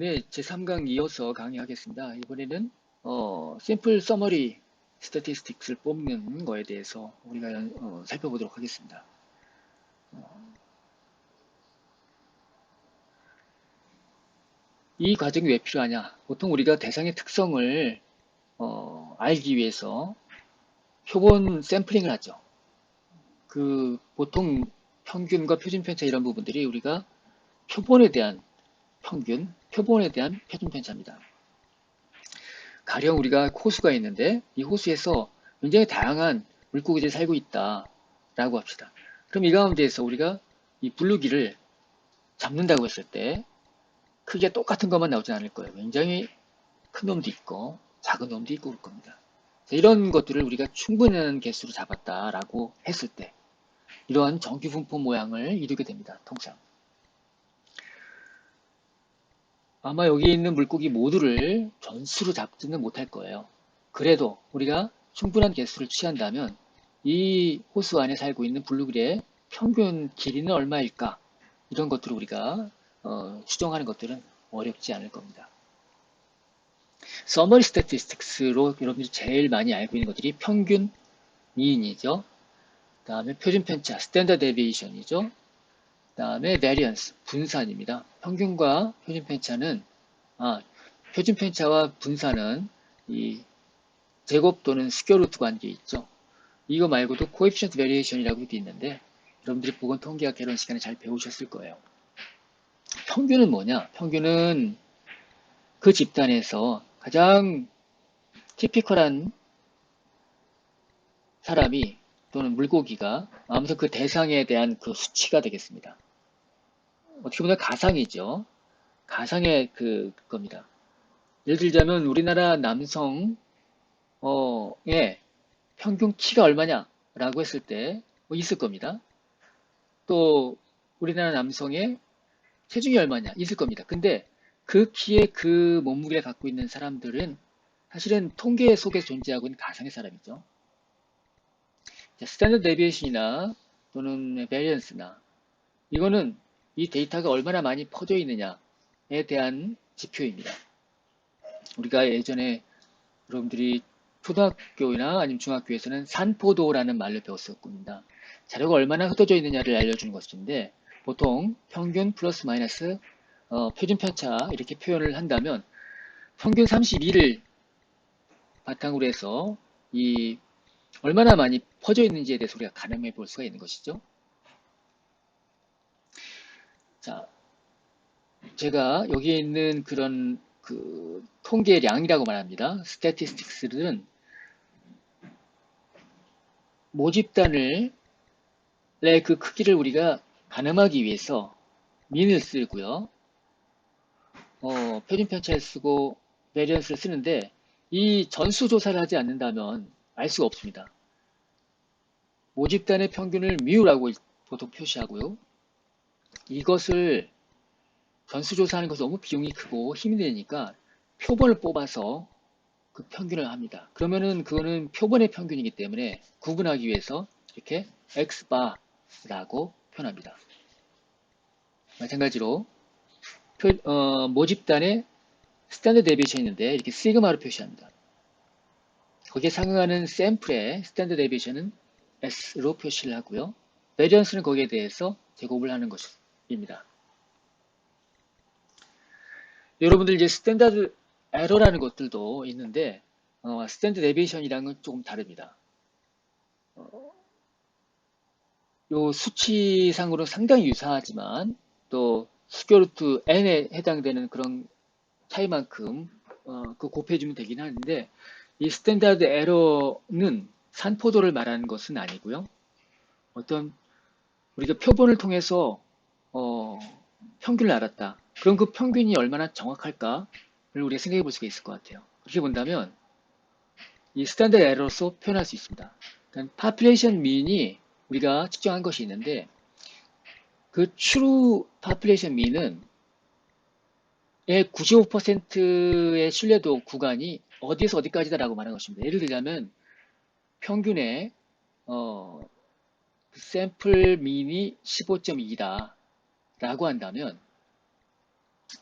네, 제3강 이어서 강의하겠습니다. 이번에는 어, 샘플 서머리 스태티스틱스를 뽑는 거에 대해서 우리가 어, 살펴보도록 하겠습니다. 어, 이 과정이 왜 필요하냐? 보통 우리가 대상의 특성을 어, 알기 위해서 표본 샘플링을 하죠. 그 보통 평균과 표준 편차 이런 부분들이 우리가 표본에 대한 평균, 표본에 대한 표준 편차입니다. 가령 우리가 호수가 있는데 이 호수에서 굉장히 다양한 물고기들이 살고 있다 라고 합시다. 그럼 이 가운데에서 우리가 이 블루기를 잡는다고 했을 때 크게 똑같은 것만 나오진 않을 거예요. 굉장히 큰 놈도 있고 작은 놈도 있고 그럴 겁니다. 이런 것들을 우리가 충분한 개수로 잡았다라고 했을 때 이러한 정규 분포 모양을 이루게 됩니다. 통상. 아마 여기 있는 물고기 모두를 전수로 잡지는 못할 거예요. 그래도 우리가 충분한 개수를 취한다면 이 호수 안에 살고 있는 블루길의 평균 길이는 얼마일까? 이런 것들을 우리가 어, 추정하는 것들은 어렵지 않을 겁니다. 서머리 스태티스틱스로 여러분들이 제일 많이 알고 있는 것들이 평균 미인이죠. 그 다음에 표준 편차, 스탠더드 데비에이션이죠. 다음에 variance, 분산입니다. 평균과 표준 편차는 아, 표준 편차와 분산은 이 제곱 또는 스퀘어루트 관계 있죠. 이거 말고도 coefficient variation이라고 도 있는데 여러분들이 보건 통계학 개론 시간에 잘 배우셨을 거예요. 평균은 뭐냐? 평균은 그 집단에서 가장 티피컬한 사람이 또는 물고기가 아무튼 그 대상에 대한 그 수치가 되겠습니다. 어떻게 보면 가상이죠. 가상의 그 겁니다. 예를 들자면 우리나라 남성의 평균 키가 얼마냐라고 했을 때 뭐 있을 겁니다. 또 우리나라 남성의 체중이 얼마냐 있을 겁니다. 근데 그 키에 그 몸무게를 갖고 있는 사람들은 사실은 통계 속에 존재하고 있는 가상의 사람이죠. 스탠더드 데비에이션이나 또는 베리언스나 이거는 이 데이터가 얼마나 많이 퍼져 있느냐에 대한 지표입니다. 우리가 예전에 여러분들이 초등학교나 아니면 중학교에서는 산포도라는 말을 배웠을 겁니다. 자료가 얼마나 흩어져 있느냐를 알려주는 것인데 보통 평균 플러스 마이너스 어, 표준 편차 이렇게 표현을 한다면 평균 32를 바탕으로 해서 이 얼마나 많이 퍼져 있는지에 대해서 우리가 가늠해 볼 수가 있는 것이죠. 자, 제가 여기에 있는 그런 그 통계량이라고 말합니다. 스태티스틱스는 모집단을 그 크기를 우리가 가늠하기 위해서 민을 쓰고요. 어, 표준 편차를 쓰고 베리언스를 쓰는데 이 전수 조사를 하지 않는다면 알 수가 없습니다. 모집단의 평균을 미우라고 보통 표시하고요. 이것을 전수조사하는 것은 너무 비용이 크고 힘이 되니까 표본을 뽑아서 그 평균을 합니다. 그러면은 그거는 표본의 평균이기 때문에 구분하기 위해서 이렇게 x바라고 표현합니다. 마찬가지로 표, 어, 모집단의 스탠드 데비에이션이 있는데 이렇게 시그마로 표시합니다. 거기에 상응하는 샘플의 스탠드 데비에이션은 S로 표시를 하고요. 베리언스는 거기에 대해서 제곱을 하는 것입니다. 여러분들 이제 스탠다드 에러라는 것들도 있는데 어, 스탠드 데비에이션이랑은 조금 다릅니다. 어, 요 수치상으로 상당히 유사하지만 또 스퀘어루트 n에 해당되는 그런 차이만큼 어, 그 곱해주면 되긴 하는데 이 스탠다드 에러는 산포도를 말하는 것은 아니고요. 어떤 우리가 표본을 통해서 어, 평균을 알았다. 그럼 그 평균이 얼마나 정확할까를 우리가 생각해 볼 수가 있을 것 같아요. 그렇게 본다면 이 스탠다드 에러로서 표현할 수 있습니다. 그러니까 파퓰레이션 민이 우리가 측정한 것이 있는데 그 true population mean은 95%의 신뢰도 구간이 어디에서 어디까지다라고 말하는 것입니다. 예를 들자면 평균의 어, 샘플 민이 15.2다 라고 한다면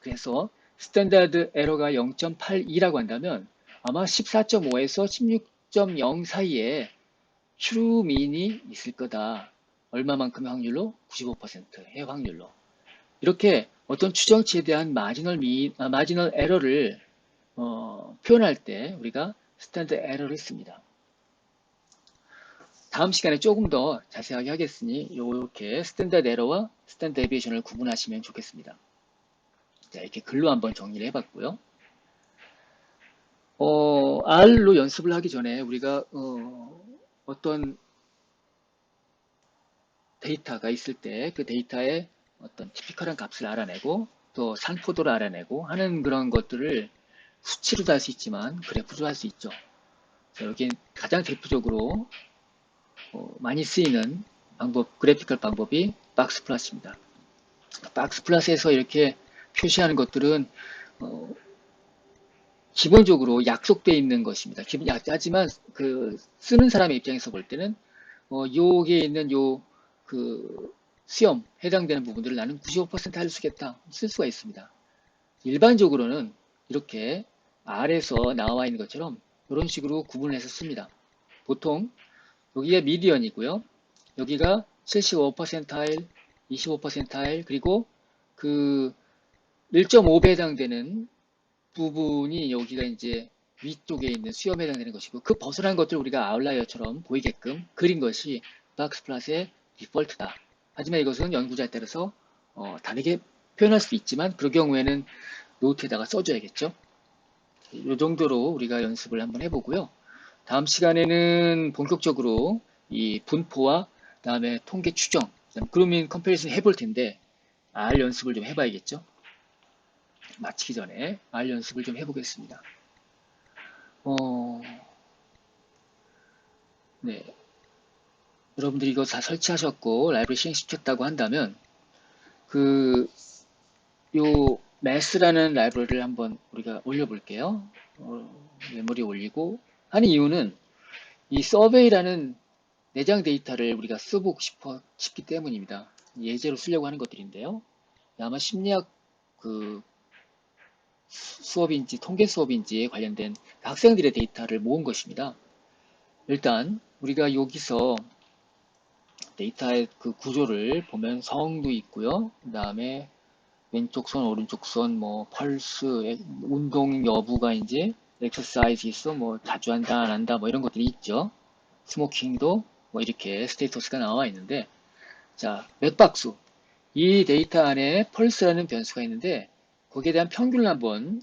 그래서 스탠다드 에러가 0.82라고 한다면 아마 14.5에서 16.0 사이에 트루 민이 있을 거다. 얼마만큼의 확률로? 95%의 확률로. 이렇게 어떤 추정치에 대한 마지널 미, 아, 마지널 에러를 어, 표현할 때 우리가 스탠드 에러를 씁니다. 다음 시간에 조금 더 자세하게 하겠으니 이렇게 스탠다드 에러와 스탠드 데비에이션을 구분하시면 좋겠습니다. 자, 이렇게 글로 한번 정리를 해봤고요. 어, R로 연습을 하기 전에 우리가 어, 어떤 데이터가 있을 때 그 데이터의 어떤 티피컬한 값을 알아내고 또 산포도를 알아내고 하는 그런 것들을 수치로도 할 수 있지만 그래프로 할수 있죠. 자, 여기 가장 대표적으로 어, 많이 쓰이는 방법, 그래피컬 방법이 박스 플러스입니다. 박스 플러스에서 이렇게 표시하는 것들은 어, 기본적으로 약속되어 있는 것입니다. 기본 하지만 그 쓰는 사람의 입장에서 볼 때는 어, 여기에 있는 요 그 수염 해당되는 부분들을 나는 95%할 수겠다 쓸 수가 있습니다. 일반적으로는 이렇게 아래서 나와 있는 것처럼 이런 식으로 구분을 해서 씁니다. 보통 여기가 미디언이고요. 여기가 75%타일, 25%타일, 그리고 그 1.5배 해당되는 부분이 여기가 이제 위쪽에 있는 수염에 해당되는 것이고 그 벗어난 것들 우리가 아웃라이어처럼 보이게끔 그린 것이 박스 플러스의 디폴트다. 하지만 이것은 연구자에 따라서 어, 다르게 표현할 수 있지만 그럴 경우에는 노트에다가 써줘야겠죠. 이 정도로 우리가 연습을 한번 해보고요. 다음 시간에는 본격적으로 이 분포와 다음에 통계 추정, 그루밍 컴패리슨 해볼 텐데 R 연습을 좀 해봐야겠죠. 마치기 전에 R 연습을 좀 해보겠습니다. 어, 네. 여러분들이 이거 다 설치하셨고 라이브러리 실행시켰다고 한다면 그 요 매스라는 라이브러리를 한번 우리가 올려볼게요. 어, 메모리 올리고 하는 이유는 이 서베이라는 내장 데이터를 우리가 써보고 싶어, 싶기 때문입니다. 예제로 쓰려고 하는 것들인데요. 아마 심리학 그 수업인지 통계 수업인지에 관련된 학생들의 데이터를 모은 것입니다. 일단 우리가 여기서 데이터의 그 구조를 보면 성도 있고요. 그 다음에 왼쪽 손, 오른쪽 손, 뭐 펄스, 운동 여부가 이제 엑서사이즈 있어, 뭐 자주 한다, 안 한다, 뭐 이런 것들이 있죠. 스모킹도 뭐 이렇게 스테이터스가 나와 있는데, 자, 맥박수. 이 데이터 안에 펄스라는 변수가 있는데, 거기에 대한 평균을 한번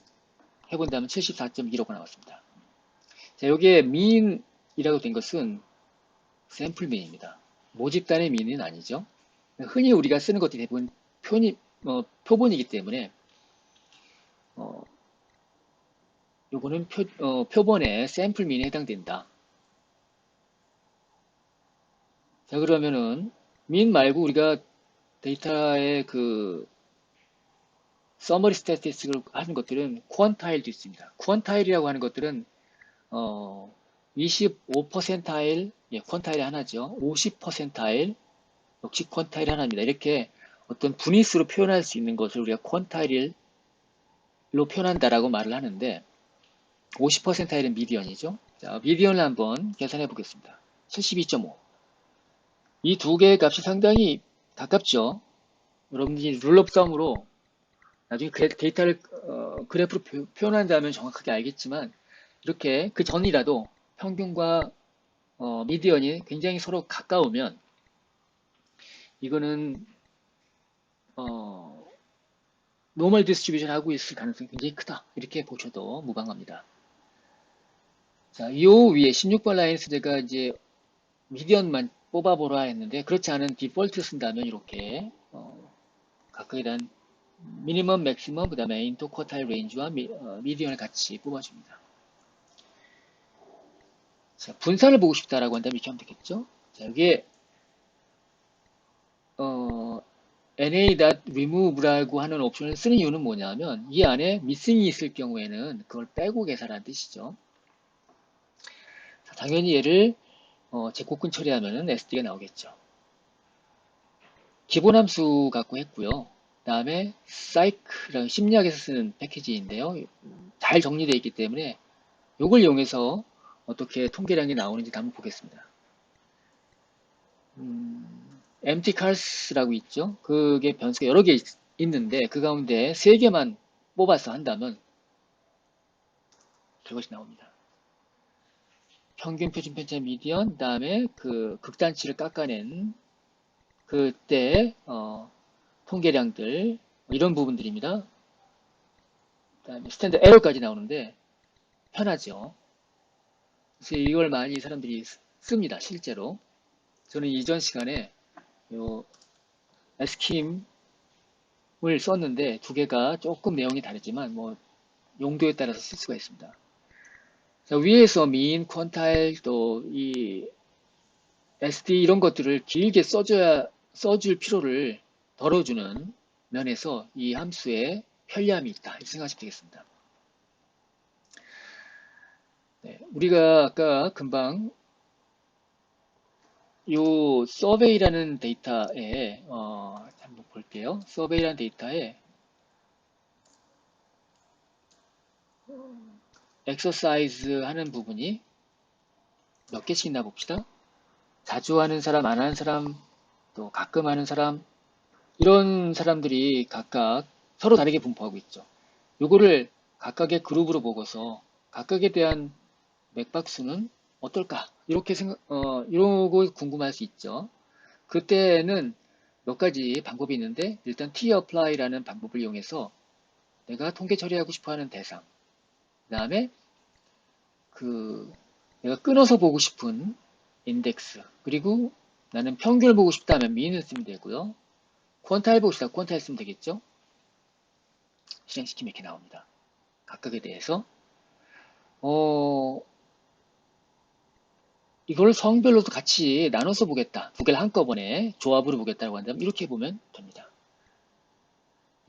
해본다면 74.1호가 나왔습니다. 자, 여기에 민이라고 된 것은 샘플 민입니다. 모집단의 민은 아니죠. 흔히 우리가 쓰는 것들이 대부분 표니, 어, 표본이기 때문에 어, 요거는 표, 어, 표본의 샘플 민에 해당된다. 자 그러면은 민 말고 우리가 데이터의 그 서머리 스태티스틱을 하는 것들은 쿼타일도 있습니다. 쿼타일이라고 하는 것들은 어, 25%타일, 예, 쿼타일이 하나죠. 50%타일, 역시 쿼타일이 하나입니다. 이렇게 어떤 분위수로 표현할 수 있는 것을 우리가 쿼타일로 표현한다라고 말을 하는데 50%타일은 미디언이죠. 자, 미디언을 한번 계산해 보겠습니다. 72.5. 이 두 개의 값이 상당히 가깝죠. 여러분들이 룰럽 썸으로 나중에 데이터를 어, 그래프로 표현한다면 정확하게 알겠지만 이렇게 그 전이라도 평균과 어, 미디언이 굉장히 서로 가까우면 이거는 어, 노멀 디스트리뷰션 하고 있을 가능성이 굉장히 크다. 이렇게 보셔도 무방합니다. 자, 이 위에 16번 라인에서 제가 이제 미디언만 뽑아보라 했는데 그렇지 않은 디폴트 쓴다면 이렇게 어, 각각에 대한 미니멈, 맥시멈, 그 다음에 인터 쿼타일 레인지와 미, 어, 미디언을 같이 뽑아줍니다. 자, 분산을 보고 싶다라고 한다면 이렇게 하면 되겠죠? 자, 여기에 어, na.remove라고 하는 옵션을 쓰는 이유는 뭐냐면 이 안에 미싱이 있을 경우에는 그걸 빼고 계산하는 뜻이죠. 자, 당연히 얘를 어, 제곱근 처리하면 SD가 나오겠죠. 기본 함수 갖고 했고요. 다음에 사이크라는 심리학에서 쓰는 패키지인데요. 잘 정리되어 있기 때문에 이걸 이용해서 어떻게 통계량이 나오는지 한번 보겠습니다. 음, empty cars라고 있죠. 그게 변수가 여러 개 있, 있는데 그 가운데 세 개만 뽑아서 한다면 그것이 나옵니다. 평균 표준 편차 미디언 다음에 그 극단치를 깎아낸 그때 어, 통계량들 뭐 이런 부분들입니다. 그다음에 스탠드 에러까지 나오는데 편하죠. 그래서 이걸 많이 사람들이 씁니다. 실제로 저는 이전 시간에 요 에스킴을 썼는데 두 개가 조금 내용이 다르지만 뭐 용도에 따라서 쓸 수가 있습니다. 자, 위에서 민, 퀀타일, 또이 SD 이런 것들을 길게 써줘야, 써줄 필요를 덜어주는 면에서 이 함수에 편리함이 있다. 이렇게 생각하시면 되겠습니다. 네, 우리가 아까 금방 요 서베이라는 데이터에 어, 한번 볼게요. 서베이라는 데이터에 엑서사이즈 하는 부분이 몇 개씩 있나 봅시다. 자주 하는 사람, 안 하는 사람, 또 가끔 하는 사람, 이런 사람들이 각각 서로 다르게 분포하고 있죠. 요거를 각각의 그룹으로 보고서 각각에 대한 맥박수는 어떨까? 이렇게 생각, 어, 이러고 궁금할 수 있죠. 그때는 몇 가지 방법이 있는데, 일단 t apply라는 방법을 이용해서 내가 통계 처리하고 싶어 하는 대상, 그 다음에 그 내가 끊어서 보고 싶은 인덱스 그리고 나는 평균을 보고 싶다면 미인을 쓰면 되고요. 퀀타일 보고 싶다 퀀타일 쓰면 되겠죠. 실행시키면 이렇게 나옵니다. 각각에 대해서 어 이걸 성별로도 같이 나눠서 보겠다. 두 개를 한꺼번에 조합으로 보겠다고 한다면 이렇게 보면 됩니다.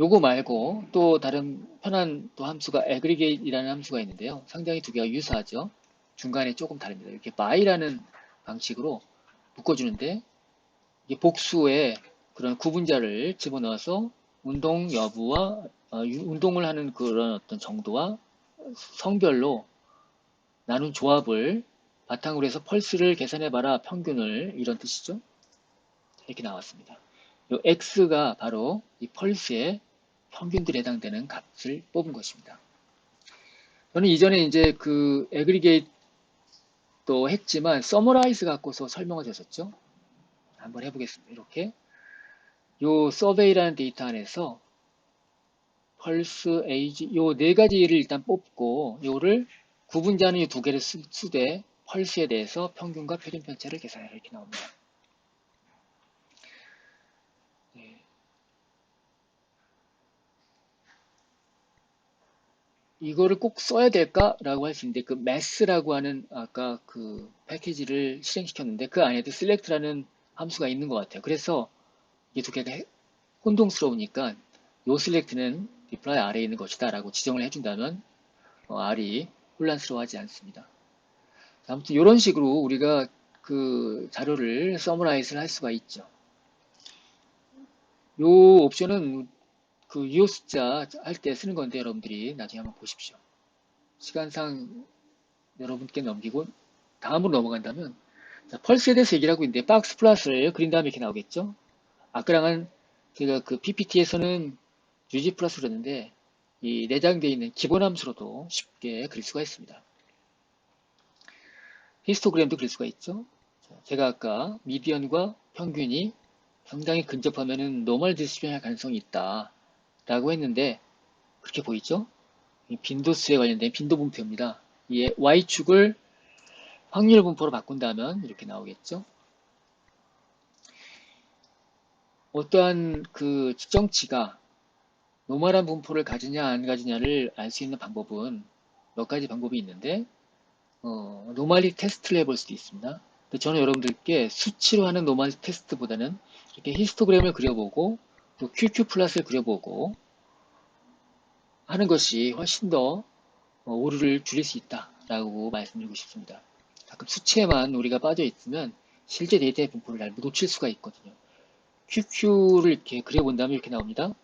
요거 말고 또 다른 편한 또 함수가 aggregate이라는 함수가 있는데요. 상당히 두 개가 유사하죠. 중간에 조금 다릅니다. 이렇게 by라는 방식으로 묶어주는데 이게 복수의 그런 구분자를 집어넣어서 운동 여부와 어, 운동을 하는 그런 어떤 정도와 성별로 나눈 조합을 바탕으로 해서 펄스를 계산해봐라 평균을 이런 뜻이죠. 이렇게 나왔습니다. 이 x가 바로 이 펄스의 평균들에 해당되는 값을 뽑은 것입니다. 저는 이전에 이제 그 에그리게이트도 했지만 서머라이즈 갖고서 설명을 드렸었죠. 한번 해보겠습니다. 이렇게 요 서베이라는 데이터 안에서 펄스, 에이지 요 네 가지를 일단 뽑고 요를 구분자는 이 두 개를 쓰되 펄스에 대해서 평균과 표준 편차를 계산해라 이렇게 나옵니다. 이거를 꼭 써야 될까라고 할 수 있는데 그 mass라고 하는 아까 그 패키지를 실행시켰는데 그 안에도 select라는 함수가 있는 것 같아요. 그래서 이 두 개가 혼동스러우니까 요 select는 reply 아래에 있는 것이다 라고 지정을 해준다면 어, R이 혼란스러워하지 않습니다. 아무튼 이런 식으로 우리가 그 자료를 서머라이즈를 할 수가 있죠. 요 옵션은 그 유효 숫자 할 때 쓰는 건데 여러분들이 나중에 한번 보십시오. 시간상 여러분께 넘기고 다음으로 넘어간다면 자, 펄스에 대해서 얘기를 하고 있는데 박스 플러스를 그린 다음에 이렇게 나오겠죠. 아까랑은 제가 그 PPT에서는 유지 플러스를 했는데 이 내장되어 있는 기본 함수로도 쉽게 그릴 수가 있습니다. 히스토그램도 그릴 수가 있죠. 제가 아까 미디언과 평균이 상당히 근접하면은 노멀 디스트리뷰션할 가능성이 있다. 라고 했는데 그렇게 보이죠? 빈도수에 관련된 빈도 분표입니다. 이 y축을 확률 분포로 바꾼다면 이렇게 나오겠죠? 어떠한 그 측정치가 노멀한 분포를 가지냐 안 가지냐를 알 수 있는 방법은 몇 가지 방법이 있는데 어, 노멀리 테스트를 해볼 수도 있습니다. 저는 여러분들께 수치로 하는 노멀리 테스트보다는 이렇게 히스토그램을 그려보고 또 QQ 플러스를 그려보고 하는 것이 훨씬 더 어, 오류를 줄일 수 있다라고 말씀드리고 싶습니다. 가끔 수치에만 우리가 빠져 있으면 실제 데이터의 분포를 잘 놓칠 수가 있거든요. QQ를 이렇게 그려본다면 이렇게 나옵니다.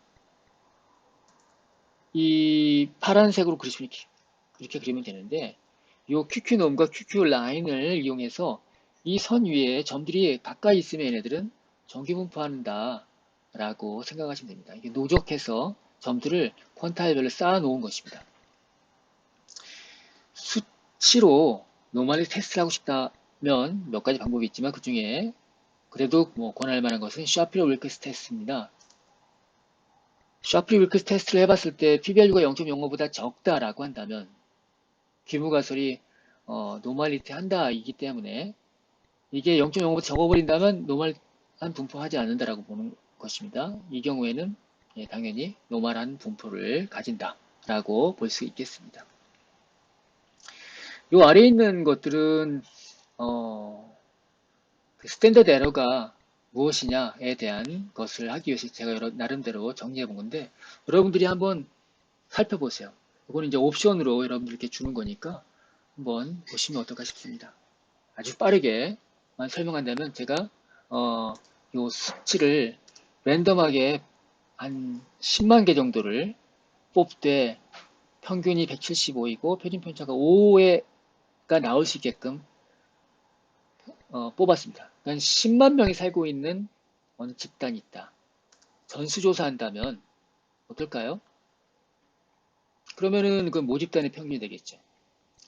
이 파란색으로 그리시면 이렇게, 이렇게 그리면 되는데 요 QQ 놈과 QQ 라인을 이용해서 이 선 위에 점들이 가까이 있으면 얘네들은 전기 분포한다 라고 생각하시면 됩니다. 이게 노적해서 점들을 퀀타일별로 쌓아 놓은 것입니다. 수치로 노멀리 테스트를 하고 싶다면 몇 가지 방법이 있지만 그 중에 그래도 뭐 권할 만한 것은 샤필러 윌크스 테스트입니다. 샤필러 윌크스 테스트를 해봤을 때 PBRU가 0.05보다 적다라고 한다면 귀무가설이 어, 노멀리티 한다 이기 때문에 이게 0.05보다 적어버린다면 노멀한 분포하지 않는다라고 보는 것입니다. 이 경우에는 예, 당연히 노멀한 분포를 가진다라고 볼 수 있겠습니다. 이 아래에 있는 것들은 어, 그 스탠더드 에러가 무엇이냐에 대한 것을 하기 위해서 제가 나름대로 정리해 본 건데 여러분들이 한번 살펴보세요. 이거는 이제 옵션으로 여러분들께 주는 거니까 한번 보시면 어떨까 싶습니다. 아주 빠르게만 설명한다면 제가 어, 요 수치를 랜덤하게 한 10만 개 정도를 뽑되 평균이 175이고 표준 편차가 5가 나올 수 있게끔 어, 뽑았습니다. 그러니까 10만 명이 살고 있는 어느 집단이 있다. 전수조사한다면 어떨까요? 그러면은 그 모집단의 평균이 되겠죠.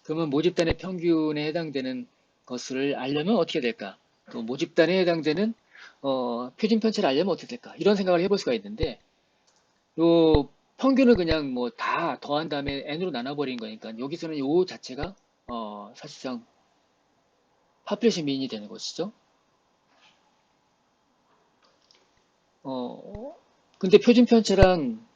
그러면 모집단의 평균에 해당되는 것을 알려면 어떻게 될까? 또 모집단에 해당되는 어, 표준 편차를 알려면 어떻게 될까? 이런 생각을 해볼 수가 있는데 요 평균을 그냥 뭐 다 더한 다음에 n으로 나눠버린 거니까 여기서는 요 자체가 어, 사실상 파퓰레이션 미인이 되는 것이죠. 어, 근데 표준 편차랑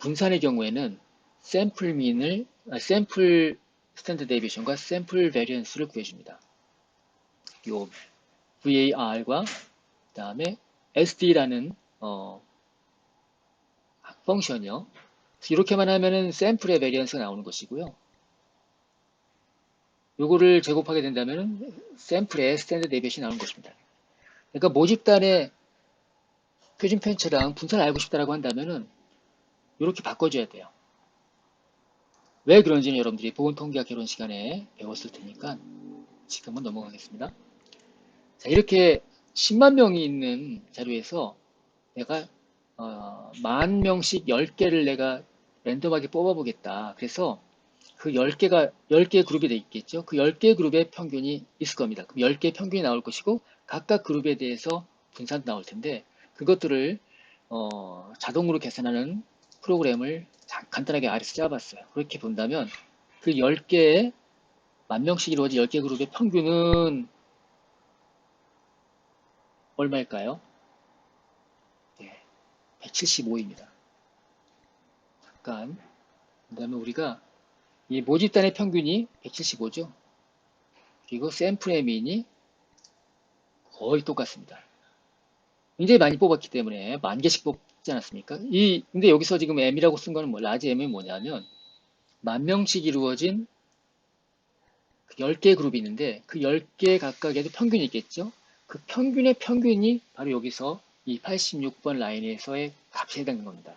분산의 경우에는 샘플 민을 아, 샘플 스탠드 데이비션과 샘플 베리언스를 구해줍니다. 요 VAR과 그 다음에 SD라는 어, 펑션이요. 이렇게만 하면은 샘플의 베리언스가 나오는 것이고요. 요거를 제곱하게 된다면 샘플의 스탠드 데이비션이 나오는 것입니다. 그러니까 모집단의 표준 편차랑 분산을 알고 싶다라고 한다면은 이렇게 바꿔줘야 돼요. 왜 그런지는 여러분들이 보건통계학 개론 시간에 배웠을 테니까 지금은 넘어가겠습니다. 자, 이렇게 10만 명이 있는 자료에서 내가 어, 만 명씩 10개를 내가 랜덤하게 뽑아보겠다. 그래서 그 10개가 10개 그룹이 돼 있겠죠. 그 10개 그룹의 평균이 있을 겁니다. 그럼 10개 평균이 나올 것이고 각각 그룹에 대해서 분산 나올 텐데 그것들을 어, 자동으로 계산하는 프로그램을 간단하게 아래서 짜봤어요. 그렇게 본다면 그 10개의 만 명씩 이루어진 10개 그룹의 평균은 얼마일까요? 네, 175입니다. 잠깐. 그 다음에 우리가 이 모집단의 평균이 175죠. 그리고 샘플의 민이 거의 똑같습니다. 굉장히 많이 뽑았기 때문에 만 개씩 뽑 지 않았습니까? 이 근데 여기서 지금 M이라고 쓴 거는 뭐 라지 M이 뭐냐면 만 명씩 이루어진 10개 그 그룹이 있는데 그 10개 각각에도 평균이 있겠죠? 그 평균의 평균이 바로 여기서 이 86번 라인에서의 값에 해당하는 겁니다.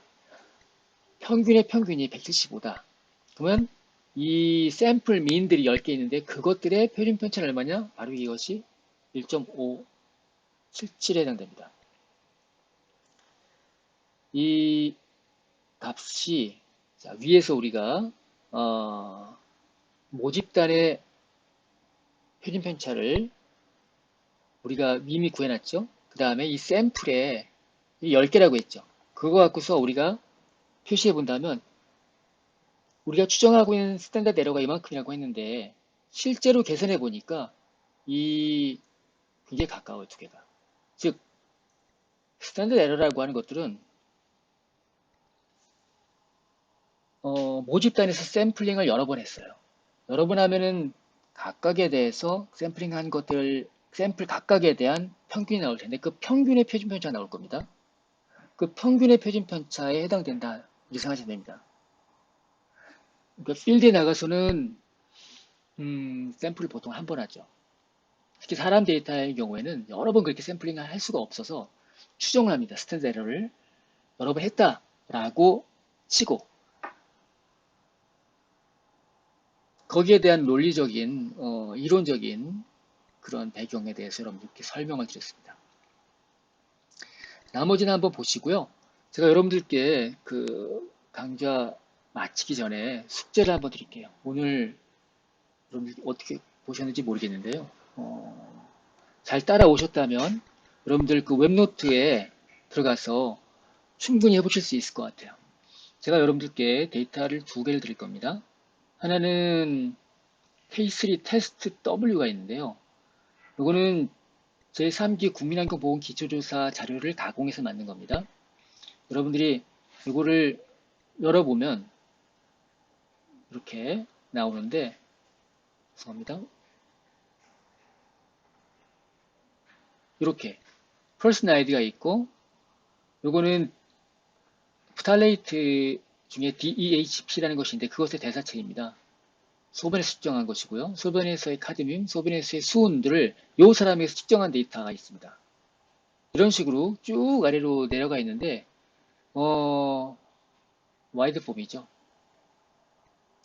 평균의 평균이 175다. 그러면 이 샘플 미인들이 10개 있는데 그것들의 표준 편차는 얼마냐? 바로 이것이 1.577에 해당됩니다. 이 값이 자, 위에서 우리가 어, 모집단의 표준 편차를 우리가 이미 구해놨죠. 그 다음에 이 샘플에 10개라고 했죠. 그거 갖고서 우리가 표시해 본다면 우리가 추정하고 있는 스탠다드 에러가 이만큼이라고 했는데 실제로 계산해 보니까 이 굉장히 가까워요 두 개가. 즉 스탠다드 에러라고 하는 것들은 어, 모집단에서 샘플링을 여러 번 했어요. 여러 번 하면은 각각에 대해서 샘플링 한 것들, 샘플 각각에 대한 평균이 나올 텐데 그 평균의 표준 편차가 나올 겁니다. 그 평균의 표준 편차에 해당된다. 이렇게 생각하시면 됩니다. 그러니까 필드에 나가서는 음, 샘플을 보통 한 번 하죠. 특히 사람 데이터의 경우에는 여러 번 그렇게 샘플링을 할 수가 없어서 추정을 합니다. 스탠드 에러를 여러 번 했다라고 치고 거기에 대한 논리적인 어, 이론적인 그런 배경에 대해서 여러분들께 설명을 드렸습니다. 나머지는 한번 보시고요. 제가 여러분들께 그 강좌 마치기 전에 숙제를 한번 드릴게요. 오늘 여러분들 어떻게 보셨는지 모르겠는데요. 어, 잘 따라오셨다면 여러분들 그 웹노트에 들어가서 충분히 해보실 수 있을 것 같아요. 제가 여러분들께 데이터를 두 개를 드릴 겁니다. 하나는 K3 테스트 W가 있는데요. 이거는 제3기 국민환경보건 기초조사 자료를 가공해서 만든 겁니다. 여러분들이 이거를 열어보면 이렇게 나오는데 죄송합니다. 이렇게 퍼슨 아이디가 있고 요거는 프탈레이트 중에 DEHP라는 것인데 그것의 대사체입니다. 소변에서 측정한 것이고요. 소변에서의 카드뮴, 소변에서의 수온들을 요 사람에서 측정한 데이터가 있습니다. 이런 식으로 쭉 아래로 내려가 있는데 어, 와이드 폼이죠.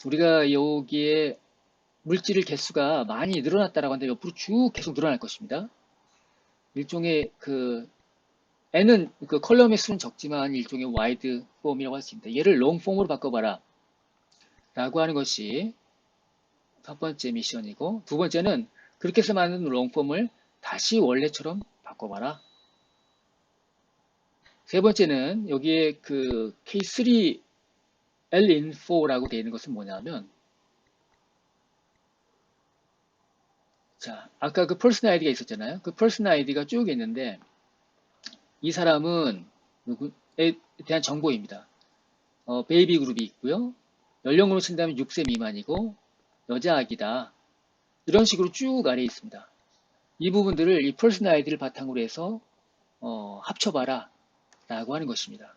우리가 여기에 물질 개수가 많이 늘어났다라고 하는데 옆으로 쭉 계속 늘어날 것입니다. 일종의 그 n은 그 컬럼의 수는 적지만 일종의 와이드 폼이라고 할 수 있습니다. 얘를 롱 폼으로 바꿔봐라 라고 하는 것이 첫 번째 미션이고 두 번째는 그렇게 해서 만든 롱폼을 다시 원래처럼 바꿔봐라. 세 번째는 여기에 그 K3 Linfo라고 되어 있는 것은 뭐냐면 자 아까 그 퍼스널 아이디가 있었잖아요. 그 퍼스널 아이디가 쭉 있는데 이 사람은 누구에 대한 정보입니다. 어, 베이비 그룹이 있고요. 연령으로 친다면 6세 미만이고 여자 아기다. 이런 식으로 쭉 아래에 있습니다. 이 부분들을 이 퍼스널 아이디를 바탕으로 해서 어, 합쳐봐라 라고 하는 것입니다.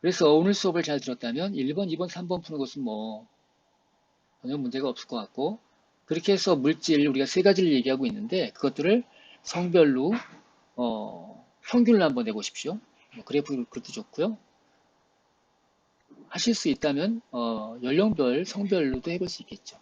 그래서 오늘 수업을 잘 들었다면 1번, 2번, 3번 푸는 것은 뭐 전혀 문제가 없을 것 같고 그렇게 해서 물질 우리가 세 가지를 얘기하고 있는데 그것들을 성별로 어, 평균을 한번 내보십시오. 뭐 그래프 그것도 좋고요. 하실 수 있다면 어, 연령별, 성별로도 해볼 수 있겠죠.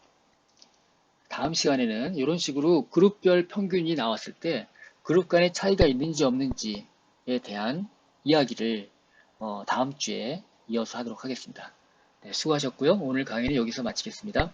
다음 시간에는 이런 식으로 그룹별 평균이 나왔을 때 그룹 간의 차이가 있는지 없는지에 대한 이야기를 어, 다음 주에 이어서 하도록 하겠습니다. 네, 수고하셨고요. 오늘 강의는 여기서 마치겠습니다.